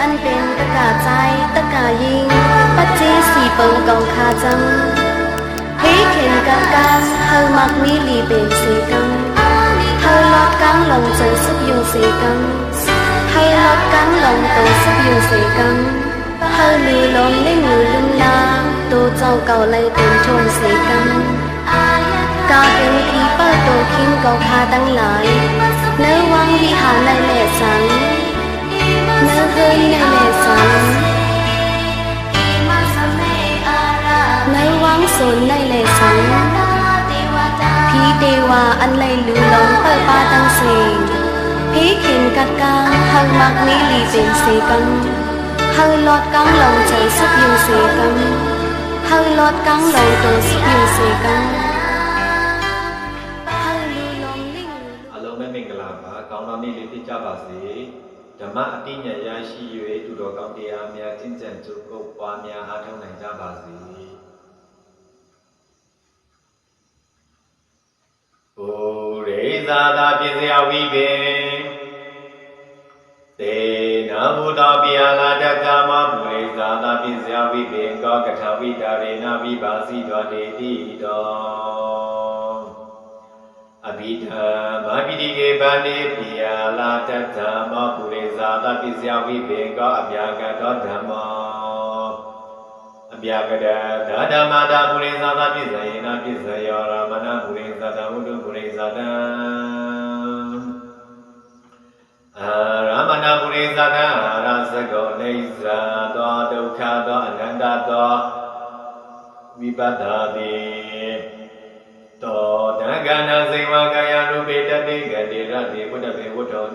อันเป็นตะกาใจตะกายิง ปัจเจสีเปิงกองคาจังเฮเข็นกะกางเฮามักมีลีเป็นสีกังเฮาลอดกังลงเจอสุกยุงสีกังเฮาลอดกังลงโตสุกยุงสีกังเฮาลือลมเล่นลือลุมลาตัวเจ้าเก่าเลยเป็นทงสีกังกาเป็นผีเปิดโตคิงกองคาตั้งหลายเนื้อวังวิหารในแหล่สัง nỡ hơn nè nè sáng nỡ quang sồn nay lệ sáng phí tê hòa ăn lây lưu lòng bởi ba tăng sền phí khiến cắt ca hằng mặc mỹ lì bền xì căng hằng lọt căng lòng trời sức yêu xì căng hằng lọt căng lòng trời sức yêu xì căng အလုံးမဲ့မင်္ဂလာပါကောင်းသောနေ့လေးဖြစ်ကြပါစေ ဓမ္မအတိညာရရှိ၍သူတော်ကောင်းတရားများကျင့်ကြံကြိုးကုပ်ပွားများအားထုတ်နိုင်ကြပါစေ။အိုရေဇာတာပြည့်စရာဝိပင်တေနဘုဒ္ဓပိယလာတကမပုရိဇာတာပြည့်စရာဝိပင်ကောကထဝိတာရေနဝိပါစီတော်တေတိတော် အဘိဓမ္မာပိတိကေဗန္တိပိယလာတတ္တမောပုရိဇာတပိစယဝိဘေကောအပြာကတောဓမ္မောအပြာကတဒါဓမ္မာတာပုရိဇာတပိစယေနပိစယောရမဏပုရိဇာတဝုတုပုရိဇာတံအာရမဏပုရိဇာတံအာရသကောနေဇာတောဒုက္ခတောအနန္တတောဝိပတ္တာတိတော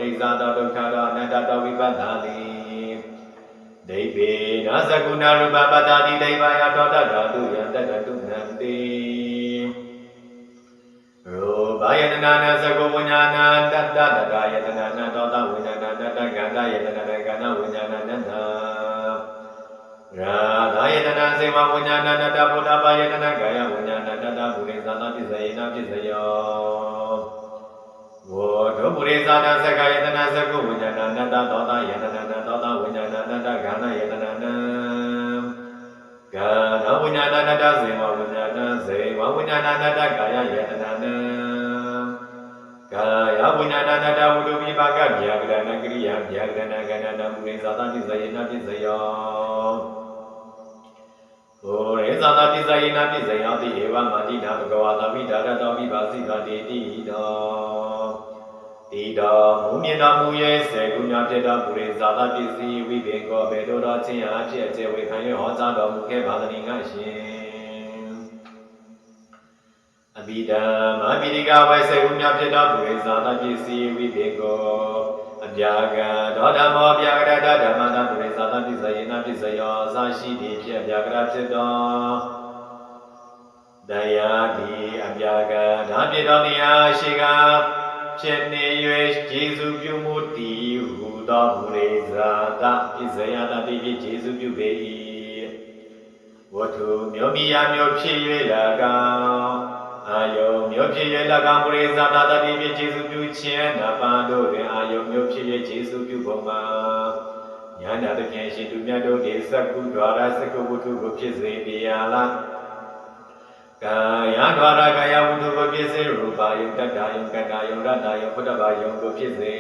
ဘေဝတ္တောနေဇာတောဒုက္ခတောအနတ္တတောဝိပဿနာတိဒိဗေနာသကုဏရူပပတ္တာတိဒိဗာယတောတတ္တတုယတတ္တတုနံတိရောဘာယတနာနာသကုဝိညာဏတတ္တတတယတနာနာတောတဝိညာဏတတ္တကန္တယတနာတကန္နဝိညာဏတတ္တရာသာယတနာစေဝဝိညာဏတတဗုဒ္ဓဘာယတနာကာယဝိညာဏတတပုရိသနာပစ္စယေနပစ္စယောဝေါဒု ပုရိသတာသက္ကယတနာသက္ကုဝိညာဏနတ္တသောတာယတနာနတ္တသောဝိညာဏနတ္တခန္ဓာယတနာနကနောဝိညာဏနတ္တဇေဝဝိညာဏဇေဝဝိညာဏနတ္တကာယယတနာနကာယဝိညာဏနတ္တဝိတုပိပါကဗျာကရဏကရိယာဗျာကရဏကဏဏပုရိသတာတိဇယနာပိဇယောကိုရေသာတာပိဇယနာပိဇယောတိဧဝမာတိနာဘဂဝါတာမိဓာရတောမိပါစိကတိတိတော တိတောမူမြင်တော်မူရဲ့စေကုညာဖြစ်သောပုရိဇာတာပစ္စည်းဝိဘေကောဘေတောတော်ချင်းအားဖြင့်အကျေဝေခံ၍ဟောကြားတော်မူခဲ့ပါသည်ငါရှင်အဘိဓမ္မာပိရိကဝေစေကုညာဖြစ်သောပုရိဇာတာပစ္စည်းဝိဘေကောအပြာကဒေါဓမ္မောပြာကရတဓမ္မတာပုရိသတာပိစယေနပိစယောအစာရှိသည်ဖြင့်အပြာကရဖြစ်သောတရားဒီအပြာကဓာဖြစ်သောနေရာရှိက ဖြစ်နေ၍ယေရှုပြုမှုတည်ဟူသောပုရိသတာပိစယတာတိဖြင့်ယေရှုပြုပေ၏ဝတ္ထုမျိုးမိယာမျိုးဖြစ်၍၎င်းအာယုံမျိုးဖြစ်၍၎င်းပုရိသတာတတိဖြင့်ယေရှုပြုခြင်းနပါတို့တွင်အာယုံမျိုးဖြစ်၍ယေရှုပြုပုံမှာညာနာတခင်ရှင်သူမြတ်တို့ဒီသက္ကုဒွါရသက္ကုဝတ္ထုကိုဖြစ်စေပြရလား ကာယဒွါရကာယဝတ္ထုကိုဖြစ်စေရူပါယုတတ္တယုကတ္တယုရတ္တယုဘုဒ္ဓဘာယုကိုဖြစ်စေ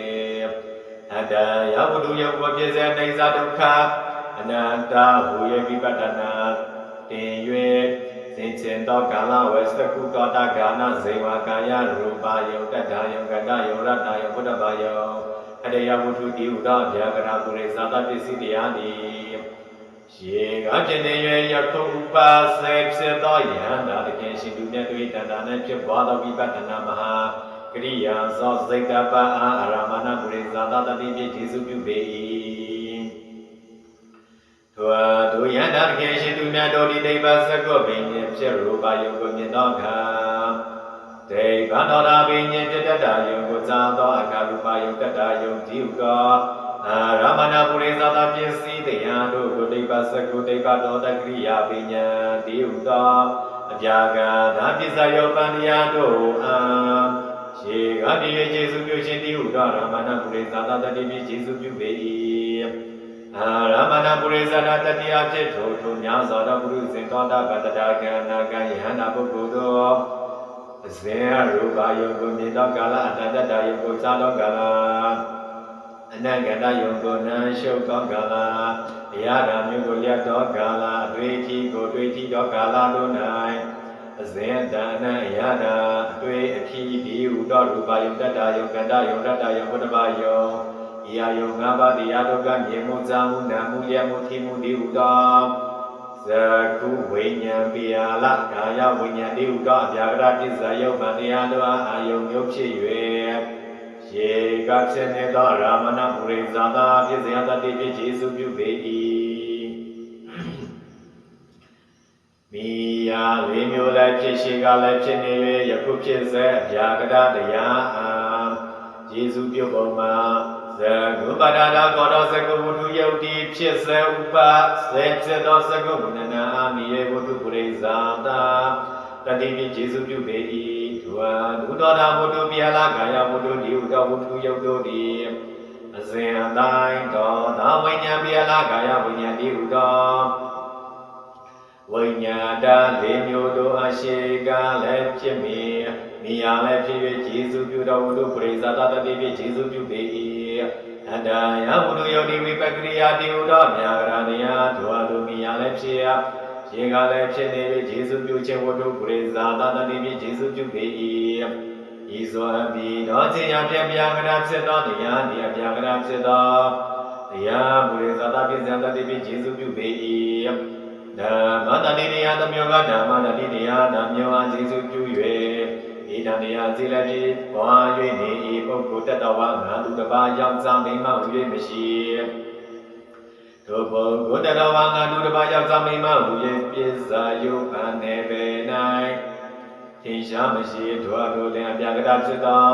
အတ္တယဝတ္ထုယုကိုဖြစ်စေအိသဒုက္ခအနန္တဟူ၍ဝိပဿနာတင်၍သင်္ချင်သောကာလဝေသကုတောတဂာနဇေဝကာယရူပါယုတတ္တယုကတ္တယုရတ္တယုဘုဒ္ဓဘာယုအတယဝတ္ထုတိဟုသောဗျာကရပုရိသတာပစ္စည်းတရားသည် ရေကဖြစ်နေ၍ယခုဥပါစေဖြစ်သောယန္တာတခင်ရှင်သူမြတ်တို့၏တဏ္ဍာနှင့်ဖြစ်ပွားသောဝိပဿနာမဟာကရိယာသောစိတ်တပအာအာရမဏပုရိသတာတတိဖြင့်ခြေစုပြုပေ၏ထိုဒုယန္တာတခင်ရှင်သူမြတ်တို့၏ဒိဗ္ဗစကောပင်ဖြစ်ရူပါယုကိုမြင်သောအခါဒေဗန္တောရာဘိညေပြတ္တယုံကိုဇာသောအခါရူပယုံတတ္တယုံဒီဟုသောအာရမဏပုရိသတာပစ္စည်း တရားတို့ကိုဒိဗ္ဗစကုဒိဗ္ဗတောတကရိယာဘိညာဒီဟုသောအပြာကသာပစ္စယောပန္နယတို့အာရှေကပြည့်ကျေစုပြုခြင်းဒီဟုသောရမဏပုရိသတာတတိပိကျေစုပြုပေ၏အာရမဏပုရိသနာတတိယဖြစ်ထို့ထိုများစွာသောပုရိသေသောတာပတ္တရာကံနာကံယဟန္တာပုဂ္ဂိုလ်တို့အစဉ်အရူပါယုံကိုမြင်သောကာလအတ္တတ္တယုံကိုစားသောကာလ အနန္တယုံကိုနံရှုပ်သောကာလအရာဓာမျိုးကိုရက်သောကာလအတွေ့အထိကိုတွေ့ထိသောကာလတို့၌အစဉ်တန်အနအရာဓာအတွေ့အထိဒီဟုသောရူပါယုံတတ္တယုံကန္တယုံတတ္တယုံဘုဒ္ဓဘာယုံဤအယုံငါးပါးတရားတို့ကမြေမှုဇာမှုနာမှုလျက်မှုထိမှုဒီဟုသောဇကုဝိညာဉ်ပိယလကာယဝိညာဉ်ဒီဟုသောအပြာကရပစ္စယုတ်မှတရားတို့အားအာယုံမျိုးဖြစ်၍ရေ ကဖြစ်နေသောရာမဏပုရိသသာပစ္စယတတိဖြစ်ကျေစုပြုပေ၏မိယာလေးမျိုးလည်းဖြစ်ရှိကလည်းဖြစ်နေ၍ယခုဖြစ်စေအပြာကရတရားအားကျေစုပြုပုံမှာသကုပဒနာကောတောသကုဝုဒုယုတ်တိဖြစ်စေဥပစေဖြစ်သောသကုဝနနာအာမိယေဝုဒုပရိဇာတာတတိပိကျေစုပြုပေ၏ သူဟာဒုတော်တာဝုဒုပြလာကာယဝုဒုဒီဥတော်ဝုဒုယုတ်တို့သည်အစဉ်အတိုင်းတော်သာဝိညာဉ်ပြလာကာယဝိညာဉ်ဒီဥတော်ဝိညာဏလေးမျိုးတို့အရှိကလည်းဖြစ်မည်မိယာလည်းဖြစ်၍ကျေစုပြုတော်ဝုဒုပရိဇာတာတတိပိကျေစုပြုပေ၏အတ္တယဘုဒ္ဓယောတိဝိပက္ခရိယာတိဟုသောမြာဂရဏယဒွါလူမိယာလည်းဖြစ် ရရေကလည်းဖြစ်နေ၍ကျေစုပြုခြင်းဝတ္ထုပရိဇာတာတတိပိကျေစုပြုပေ၏ဤသောအပိသောခြင်းယပြပြကရဖြစ်သောတရားဒီအပြကရဖြစ်သောတရားပရိဇာတာပိဇံတတိပိကျေစုပြုပေ၏ဓမ္မတတိတရားသမျောကဓမ္မတတိတရားဓမ္မောအားကျေစုပြု၍ဤတန်တရားစီလည်းဖြစ်ပွား၍နေ၏ပုဂ္ဂိုလ်တတဝါငါသူတစ်ပါးရောက်စားမိမဟူ၍မရှိ ထိုပုဂ္ဂိုလ်တတဝါငါသူတစ်ပါးရောက်စားမိမဟူ၍ပြစ္ဆာယုအနေပေ၌ထင်ရှားမရှိထိုအလိုလင်အပြာကတာဖြစ်သော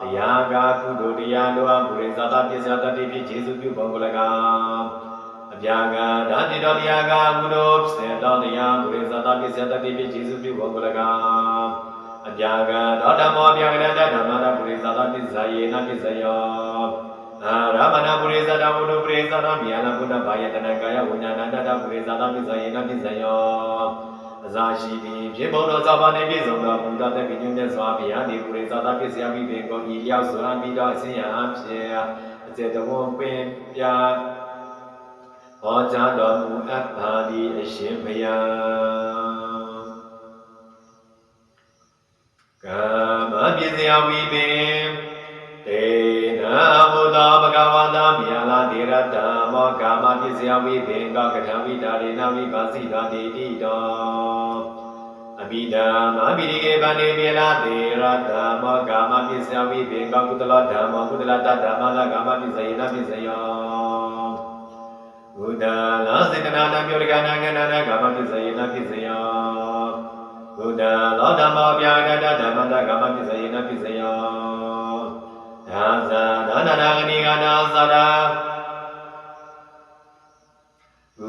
တရားကကုသိုလ်တရားတို့အမူရိသတာပြစ္ဆာတတိဖြစ်ခြေစုပြုပုံကို၎င်းအပြာကဓာတိတော်တရားကကုသိုလ်ဖြစ်စေသောတရားမူရိသတာပြစ္ဆာတတိဖြစ်ခြေစုပြုပုံကို၎င်းအပြာကသောဓမ္မောအပြာကတဓမ္မနာပုရိသတာပစ္စယေနပစ္စယောအာ ရမဏပုရိသတာဘုဒ္ဓပုရိသတာမြာလဘုဒ္ဓဘာယတနာကာယဝိညာဏတတပုရိသတာပစ္စယေနပစ္စယောအဇာရှိသည်ဖြစ်ဘုံတော်သောဘာနေပြည့်စုံသောဘုဒ္ဓတဲ့ပိညုမြတ်စွာဘုရားဒီပုရိသတာပစ္စယမိပေကိုဤလျောက်စွာပြီးတော့အစဉ်အအဖြစ်အစေတဝံပင်ပြဟောကြားတော်မူအပ်ပါသည်အရှင်ဘုရားကာမပစ္စယဝိပင်တေ ရတမောကာမပစ္စယဝိပင်ကကထဝိတာရေနဝိပါစီတာတိတိတောအဘိဓမ္မာပိရိကေဗန္နေပြေလာတေရတမောကာမပစ္စယဝိပင်ကကုသလဓမ္မကုသလတဓမ္မလာကာမပစ္စယေနပစ္စယောဘုဒ္ဓလာစေတနာနာပြောရကနာကနာနာကာမပစ္စယေနပစ္စယောဘုဒ္ဓလောဓမ္မောပြာဒတဓမ္မတကမ္မပစ္စယေနပစ္စယောသာသနာနာနာဂနိဂနာသရာ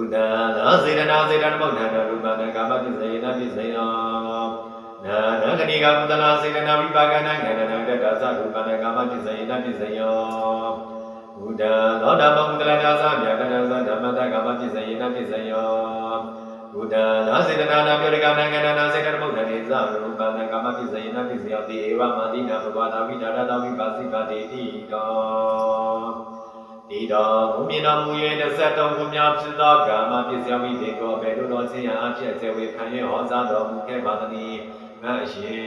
ဘုဒ္ဓလောစေတနာစေတနမုဒ္ဒတရူပတကမ္မပစ္စယေနပစ္စယောနာနာဂနိဂဘုဒ္ဓလာစေတနာဝိပါကနာငန္ဒနာတတသရူပတကမ္မပစ္စယေနပစ္စယောဘုဒ္ဓလောဓမ္မဘုဒ္ဓလာသာမြတ်တနာသဓမ္မတကမ္မပစ္စယေနပစ္စယောဘုဒ္ဓနာစေတနာနာပြောရကနိုင်ငံနာစေတမုဒ္ဒနေသရူပနာကမ္မပိစယေနပိစယောတိဧဝမတိနာဘဝတာဝိဒါရတဝိပါစိကတိတိတော ဒီတော်ဘုမြင်တော်မူ၍တစ်ဆက်တော်ခုများဖြစ်သောကာမပစ္စယဝိတေကိုဘေတို့တော်ဆင်းရဲအဖြစ်စေဝေခံရဟောကြားတော်မူခဲ့ပါသည်ငါအရှင်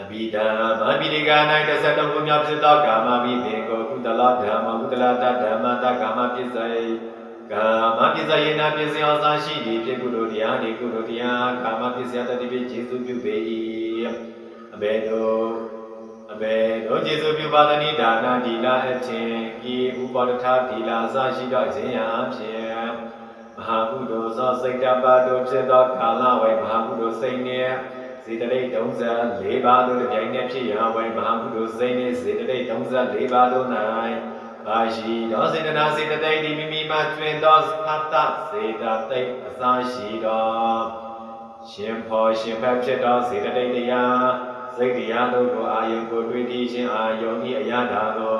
အဘိဓမ္မာပိရိကာ၌တစ်ဆက်တော်ခုများဖြစ်သောကာမဝိတေကိုကုသလဓမ္မကုသလတဓမ္မတကာမပစ္စယေကာမပစ္စယေနပစ္စယောသာရှိသည်ဖြစ်ကုသိုလ်တရားဒီကုသိုလ်တရားကာမပစ္စယတတိပိကျေစုပြုပေ၏အဘယ်သို့အ ဘယ်သို့ကျေစုပြုပါသနိဒါနာဒီလာအချင်းဤဥပါဒထာဒီလာအစရှိသောအခြင်းရာအဖြစ်မဟာကုသိုလ်သောစိတ်တပါတို့ဖြစ်သောကာလဝေမဟာကုသိုလ်စိတ်နှင့်စေတသိက်34ပါးတို့တစ်ပြိုင်နက်ဖြစ်ရာဝေမဟာကုသိုလ်စိတ်နှင့်စေတသိက်34ပါးတို့၌ပါရှိသောစေတနာစေတသိက်ဒီမိမိမှကျွင်သောသတ္တစေတသိက်အစရှိသောရှင်ဖောရှင်ဖက်ဖြစ်သောစေတသိက်တရား စိတ်တရားတို့ကိုအာယုကိုတွေ့တည်ခြင်းအာယုဤအရာဓာကို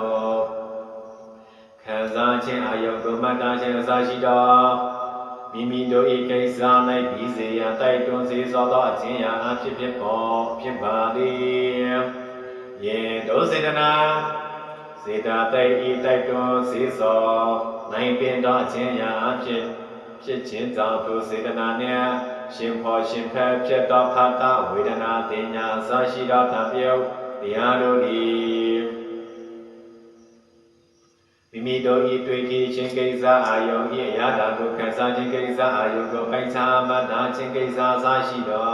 ခံစားခြင်းအာယုံကိုမှတ်သားခြင်းအစရှိသောမိမိတို့၏ကိစ္စ၌ပြီးစေရန်တိုက်တွန်းစေသောသောအခြင်းရာအဖြစ်ဖြစ်ပေါ်ဖြစ်ပါသည်ယေဒုစေတနာစေတာတိုက်ဤတိုက်တွန်းစေသောနိုင်ပင်သောအခြင်းရာအဖြစ်ဖြစ်ခြင်းကြောင့်ထိုစေတနာနှင့် ရှင်ဖောရှင်ဖက်ဖြစ်သောဖတ်တာဝေဒနာတင်ညာအစရှိသောတံပြုတ်တရားတို့သည်မိမိတို့၏တွေ့ကြည့်ခြင်းကိစ္စအာယုံ၏အရာတာကိုခံစားခြင်းကိစ္စအာယုံကိုပိုင်ခြားမှတ်သားခြင်းကိစ္စအစရှိသော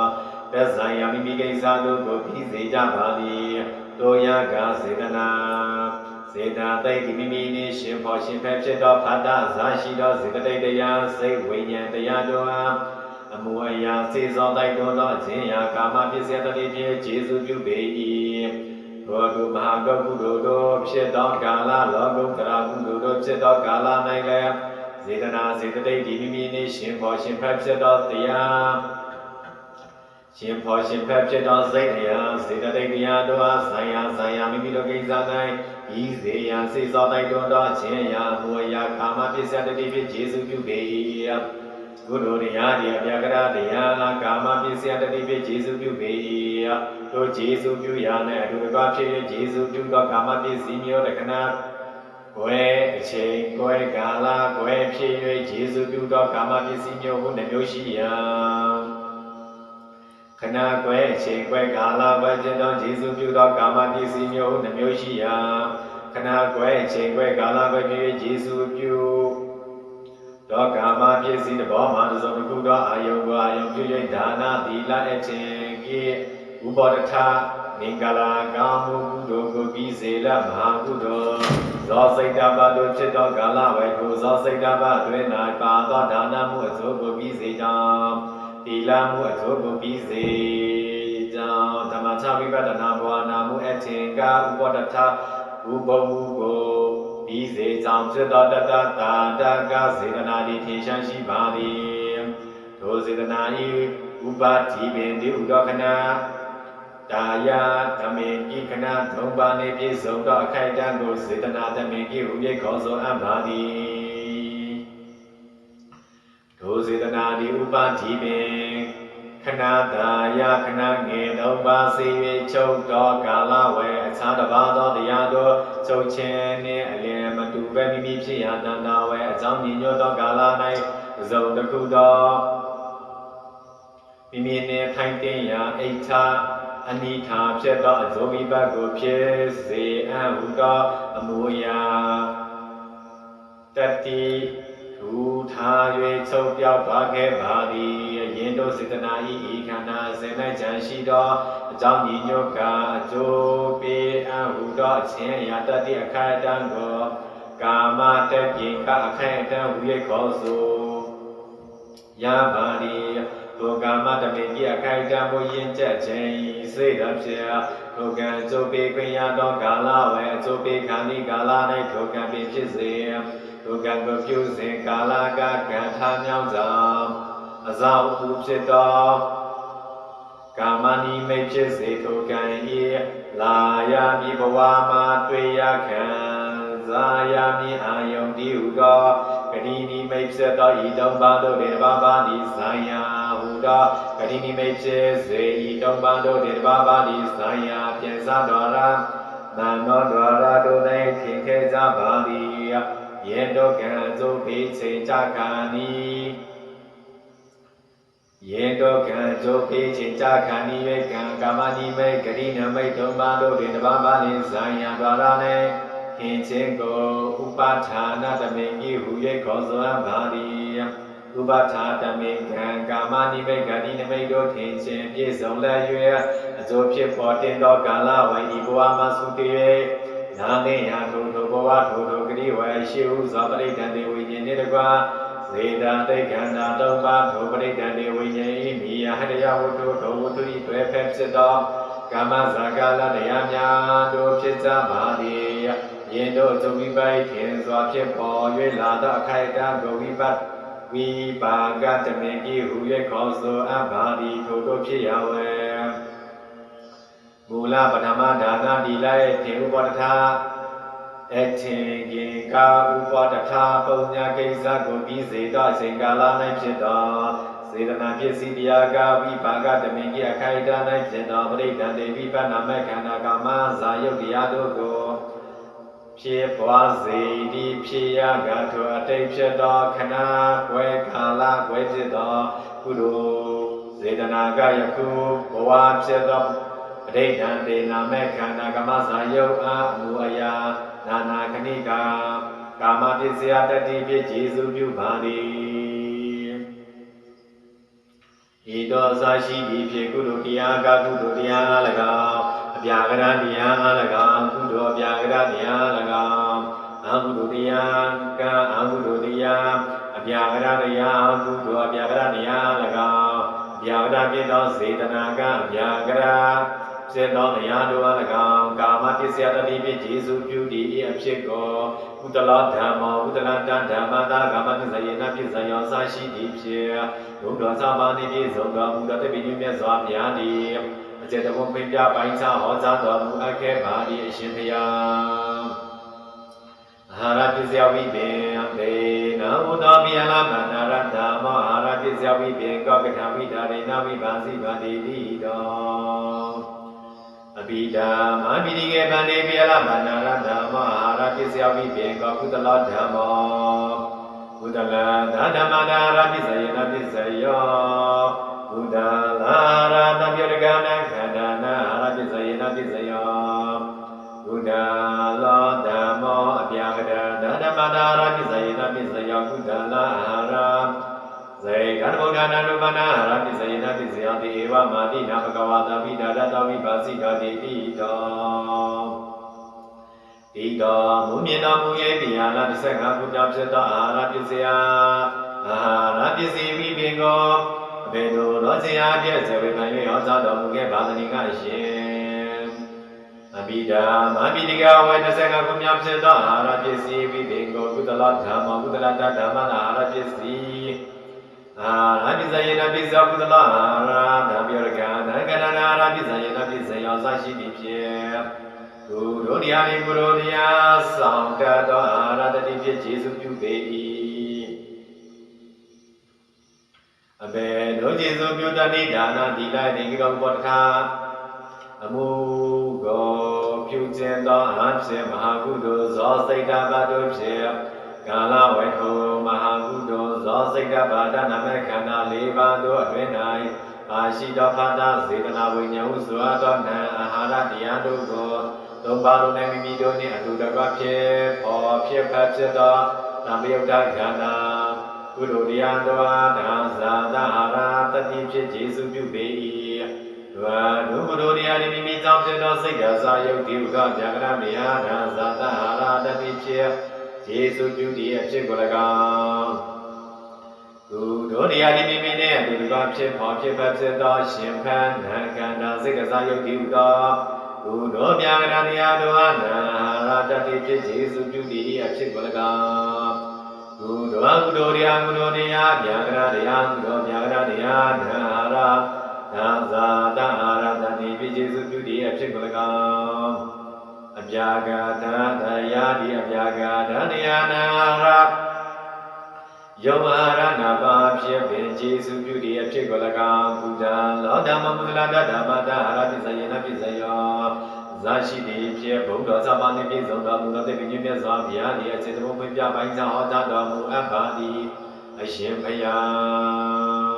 သက်ဆိုင်ရာမိမိကိစ္စတို့ကိုပြီးစေကြပါသည်တောယကစေတနာစေတာတိတ်ဒီမိမိနှင့်ရှင်ဖော်ရှင်ဖက်ဖြစ်သောဖတ်တာအစရှိသောစေတသိက်တရားစိတ်ဝိညာဉ်တရားတို့အား အမှုအရာစေစောတိုက်တွန်းသောအခြင်းရာကာမပစ္စယတတိဖြင့်ခြေစုပြုပေ၏ဘောဓုမဟာကုကုသိုလ်တို့ဖြစ်သောကာလလောကုတ္တရာကုသိုလ်တို့ဖြစ်သောကာလ၌လည်းစေတနာစေတသိက်ဒီမိမိနှင့်ရှင်ဖော်ရှင်ဖက်ဖြစ်သောတရားရှင်ဖော်ရှင်ဖက်ဖြစ်သောစိတ်တရားစေတသိက်တရားတို့အားဆိုင်ရာဆိုင်ရာမိမိတို့ကိစ္စ၌ဤစေယံစေစောတိုက်တွန်းသောအခြင်းရာအမှုအရာကာမပစ္စယတတိဖြင့်ခြေစုပြုပေ၏ ကုသိုလ်တရားဒီအပြကရတရားလားကာမပစ္စယတတိဖြင့်ခြေစုပြုပေ၏တို့ခြေစုပြုရာ၌အတူတကွဖြစ်၍ခြေစုပြုသောကာမပစ္စည်းမျိုးတက္ကနာကိုယ်အချိန်ကိုယ်ကာလကိုယ်ဖြစ်၍ခြေစုပြုသောကာမပစ္စည်းမျိုးဟုနှမျိုးရှိရာခဏကွယ်အချိန်ကွယ်ကာလကွယ်ခြင်းသောခြေစုပြုသောကာမပစ္စည်းမျိုးဟုနှမျိုးရှိရာခဏကွယ်အချိန်ကွယ်ကာလကွယ်ဖြစ်၍ခြေစုပြု သောကာမပစ္စည်းတစ်ဘောမှာတစ်စုံတစ်ခုသောအာယုံကိုအာယုံပြု၍ဒါနသီလအခြင်းကိဥပဒထမင်္ဂလာကာမှုကုသိုလ်ကိုပြီးစေလမဟာကုသိုလ်ဇောစိတ်တပတို့ဖြစ်သောကာလဝေကုဇောစိတ်တပတွင်၌ပါသောဒါနမှုအစိုးကိုပြီးစေကြောင်းသီလမှုအစိုးကိုပြီးစေကြောင်းဓမ္မချဝိပဿနာဘဝနာမှုအခြင်းကဥပဒထဥပမှုကို ပြီးစေကြောင်းဖြစ်သောတတတာတကစေတနာတိထင်ရှားရှိပါသည်ထိုစေတနာဤဥပါတိပင်ဒီဥဒခဏတာယာသမေကိခဏသုံးပါးနှင့်ပြည့်စုံသောအခိုက်အတန့်ကိုစေတနာသမေကိဟုပြေခေါ်ဆိုအပ်ပါသည်ထိုစေတနာဒီဥပါတိပင် ခဏတာယာခဏငယ်သုံးပါးစေ၍ချုပ်သောကာလဝေအခြားတစ်ပါးသောတရားတို့ချုပ်ခြင်းနှင့်အလင်းမတူပဲမိမိဖြစ်ရာတဏ္ဍဝေအကြောင်းညီညွတ်သောကာလ၌ဇုံတစ်ခုသောမိမိနှင့်ထိုင်တင်ရာအိဋ္ဌအနိဌာဖြစ်သောအဇောမိဘတ်ကိုဖြစ်စေအံ့ဟုသောအမူအရာတတိထူထား၍ချုပ်ပြောက်သွားခဲ့ပါသည်ယ င်တို့စေတနာဤဤခန္ဓာစေ၌ကြံရှိသောအကြောင်းညီညွတ်ကအကျိုးပေးအံ့ဟုသောအခြင်းအရာတတိအခါတံကိုကာမတပိကအခိုင်အတန့်ဟူ၍ခေါ်ဆိုရပါသည်ထိုကာမတပိကိအခိုင်အတန့်ကိုယဉ်ကျက်ခြင်းစိတ်တော်ဖြစ်ထိုကံအကျိုးပေးခွင့်ရသောကာလဝယ်အကျိုးပေးခန္ဒီကာလ၌ထိုကံပင်ဖြစ်စေထိုကံကိုပြုစဉ်ကာလကကံထားမြောက်စွာ အဇောဥဖြစ်သောကာမဏိမိတ်ဖြစ်စေထိုကံဤလာယမိဘဝမှာတွေ့ရခံဇာယမိအာယုန်ဒီဟုသောဂတိနိမိတ်ဖြစ်သောဤတုံးပါတို့တေဘာပါနိဇာယဟုသောဂတိနိမိတ်ဖြစ်စေဤတုံးပါတို့တေဘာပါနိဇာယပြင်စားတော်ရာနန္နောတော်ရာတို့၌ထင်ခဲ့ကြပါသည်ယေတောကံဇုပိစေကြကာနိ ယေတောကံဇုပိစေကြကာနိဝေကံကာမဏိမေဂရိနမိတ်သုံးပါးတို့တွင်တပါးပါးလင်ဇာယံတော်ရာ၌ဟင်ခြင်းကိုဥပဌာနတမေကြီးဟူ၍ခေါ်ဆိုအပ်ပါသည်ဥပဌာတမေကံကာမဏိမေဂရိနမိတ်တို့ထင်ခြင်းပြည့်စုံလည်း၍အကျိုးဖြစ်ပေါ်တင်သောကာလဝိဤဘဝမှာစုတည်၍နာနေယထိုထိုဘဝထိုထိုဂရိဝေရှိဟုဇောပရိဒံတေဝိညာဉ်နှင့်တကွာ စေတသိက္ခန္တာသုံးပါးထိုပရိဒံတေဝိညာဉ်ဤမိယဟတယဝတ္ထုထိုဝတ္ထုဤတွေ့ဖက်ဖြစ်သောကာမဇာကာလတရားများတို့ဖြစ်ကြပါသည်ယင်တို့ဇုဝိပိုက်ခင်စွာဖြစ်ပေါ်၍လာသောအခိုက်အတန့်ကိုဝိပတ်ဝိပါကတမေကြီးဟူ၍ခေါ်ဆိုအပ်ပါသည်ထိုတို့ဖြစ်ရဝဲမူလပထမဒါနဒီလိုက်ထေဥပတ္ထာ အထင်ကင်ကာဥပတထာပုံညာကိစ္စကိုပြီးစေသောအချိန်ကာလ၌ဖြစ်သောစေတနာဖြစ်စီတရားကဝိပါကတမင်ကြီးအခိုက်အတန့်၌ဖြစ်သောပရိဒံတေဝိပဏမေခန္ဓာကာမဇာယုတ်တရားတို့ကိုဖြစ်ပွားစေသည်ဖြစ်ရကထိုအတိတ်ဖြစ်သောခဏကွယ်ကာလကွယ်ဖြစ်သောကုသိုလ်စေတနာကယခုဘဝဖြစ်သော ပဋိဒံတေနာမေခန္ဓာကမဇာယုတ်အားအမူအရာနာနာခဏိကာကာမပစ္စယတတိဖြစ်ကျေစုပြုပါသည်ဤသောသာရှိသည်ဖြစ်ကုသိုလ်တရားကကုသိုလ်တရားအား၎င်းအပြာကရတရားအား၎င်းကုသိုလ်အပြာကရတရားအား၎င်းအကုသိုလ်တရားကအကုသိုလ်တရားအပြာကရတရားကုသိုလ်အပြာကရတရားအား၎င်းအပြာကရဖြစ်သောစေတနာကအပြာကရ စေသောတရားတို့အား၎င်းကာမပစ္စယတတိဖြင့်ယေစုပြုတည်၏အဖြစ်ကိုဥဒလဓမ္မောဥဒလတံဓမ္မတာကာမပစ္စယေနပစ္စယောစာရှိသည်ဖြစ်ဘုဒ္ဓသာပါဏိပြည့်စုံသောဘုဒ္ဓတပိညမြတ်စွာဘုရားသည်အကျဉ်းတော်ပင်ပြပိုင်းခြားဟောကြားတော်မူအပ်ခဲ့ပါ၏အရှင်ဘုရားအာဟာရပစ္စယဝိပင်ဒေနဝုဒ္ဓပိယလမန္တရတ္တမောအာဟာရပစ္စယဝိပင်ကောကထဝိဒါရေနဝိပါစီပါတိတိတော အပိဓမ္မာပိတိကေဗန္တိပိယလမန္နာရဓမ္မအာရပစ္စယဝိပေကောကုသလဓမ္မောကုသလသာဓမ္မနာရပစ္စယေနပစ္စယောကုသလာရတပြုတကနာခန္ဓာနာအာရပစ္စယေနပစ္စယောကုသလောဓမ္မောအပြာကတသာဓမ္မနာရပစ္စယေနပစ္စယောကုသလာအာရ ဇေကန္ဗုဒ္ဓနာနုပနာရပိစယေနပိစယတိဧဝမာတိနာဘဂဝါတာပိဒါရတဝိပါစိတာတိတိတောတိတောမုမြင်တော်မူ၏ပိယနာ15ခုမြောက်ဖြစ်သောအာဟာရပစ္စယအာဟာရပစ္စည်းဝိပင်ကိုအဘေတို့လောဇေယပြည့်စေဝေခံ၍ဟောကြားတော်မူခဲ့ပါသနိကရှင်အဘိဓမ္မာပိတိကဝေ25ခုမြောက်ဖြစ်သောအာဟာရပစ္စည်းဝိပင်ကိုကုသလဓမ္မကုသလတဓမ္မနာအာဟာရပစ္စည်း အာရပိဇယေနပိဇောကုသလအာရဓမ္မယောကနာကန္နာအာရပိဇယေနပိဇယောသရှိသည်ဖြင့်သူတို့တရားဤကုလိုတရားဆောင်တတ်သောအာရတတိဖြင့်ယေရှုပြုပေ၏အဘေတို့ယေရှုပြုတတ်နိဒါနာတိလိုက်နေကောဘောတခါအမှုကိုပြုခြင်းသောအဖြစ်မဟာကုသိုလ်ဇောစိတ်တာပါတို့ဖြင့် ကာလဝေထုမဟာကုသိုလ်ဇောစိတ်ကဘာဒနာမေခန္ဓာ၄ပါးတို့အတွင်၌အာရှိတော်ဖာတာစေတနာဝိညာဉ်ဟုဆိုအပ်သောနံအာဟာရတရားတို့ကိုသုံးပါးလုံး၌မိမိတို့နှင့်အတူတကွဖြစ်ပေါ်ဖြစ်ဖက်ဖြစ်သောသံယုတ်တခန္ဓာကုသိုလ်တရားတို့အားဒါဇာတဟာရတတိဖြစ်ကျေစုပြုပေ၏ဒွါဒုကုသိုလ်တရားသည်မိမိကြောင့်ဖြစ်သောစိတ်ဓာတ်စာယုတ်ဒီဥကဗျာကရမေယဒါဇာတဟာရတတိဖြစ် ယေစုပြုတည်အဖြစ်ကို၎င်းသူတို့တရားဒီမိမိနဲ့အတူတကွဖြစ်ပေါ်ဖြစ်ပတ်ဖြစ်သောရှင်ဖန်နံကန္တာစိတ်ကစားယုတ်တိဟုသောသူတို့မြာကရတရားတို့အနာရာတတိဖြစ်ယေစုပြုတည်အဖြစ်ကို၎င်းသူတို့ကုသိုလ်တရားကုသိုလ်တရားမြာကရတရားကုသိုလ်မြာကရတရားနာရာသာဇာတအာရတတိဖြစ်ယေစုပြုတည်အဖြစ်ကို၎င်း အပြာဂာတတရားဒီအပြာဂာတတရားနာရယောမရဏပါဖြစ်ပင်ခြေစုပြုဒီအဖြစ်ကို၎င်းဘုဒ္ဓလောဓမ္မမုဒ္ဒလာဓမ္မတာအရပိစယေနပိစယောဇာရှိတိဖြစ်ဘုဒ္ဓသဗ္ဗနိပိစုံတော်မူသောတေပိညမြတ်စွာဘုရားဒီအစေတမုပိပြပိုင်းစာဟောကြားတော်မူအပ်ပါသည်အရှင်ဘုရား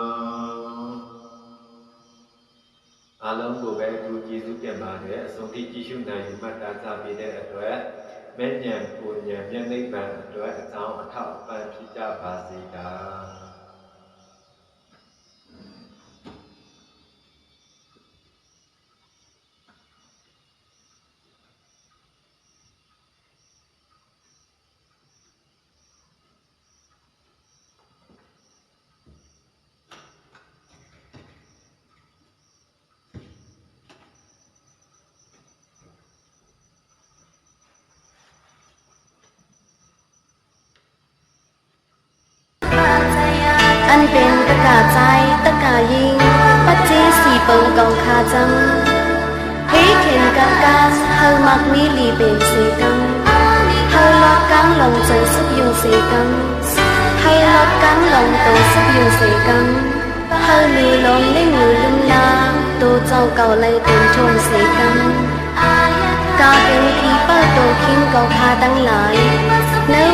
အလုံးကိုပဲသူကျေးဇူးတင်ပါတယ်အဆုံးထိကြည့်ရှုနိုင်မှတ်သားကြပေးတဲ့အတွက်မဲ့ဉဏ်ပူဉဏ်မျက်နှိပ်ပံအတွက်အကြောင်းအထောက်အပံ့ဖြစ်ကြပါစေတာ ân đền tất cả trai, tất cả yên bất chỉ xì bông còn khá chăng hí khiến các ca hơ mặc ni lì bền xì căng. Hơ lo căng lòng chân sức dùng xì căng. Hay lo căng lòng tổ sức dùng xì căng. Hơ lì lòng lên người lưng la tô châu cầu lấy tiền chôn xì căng. Ca bên khi ba tổ khiến cầu khá đăng lại nơi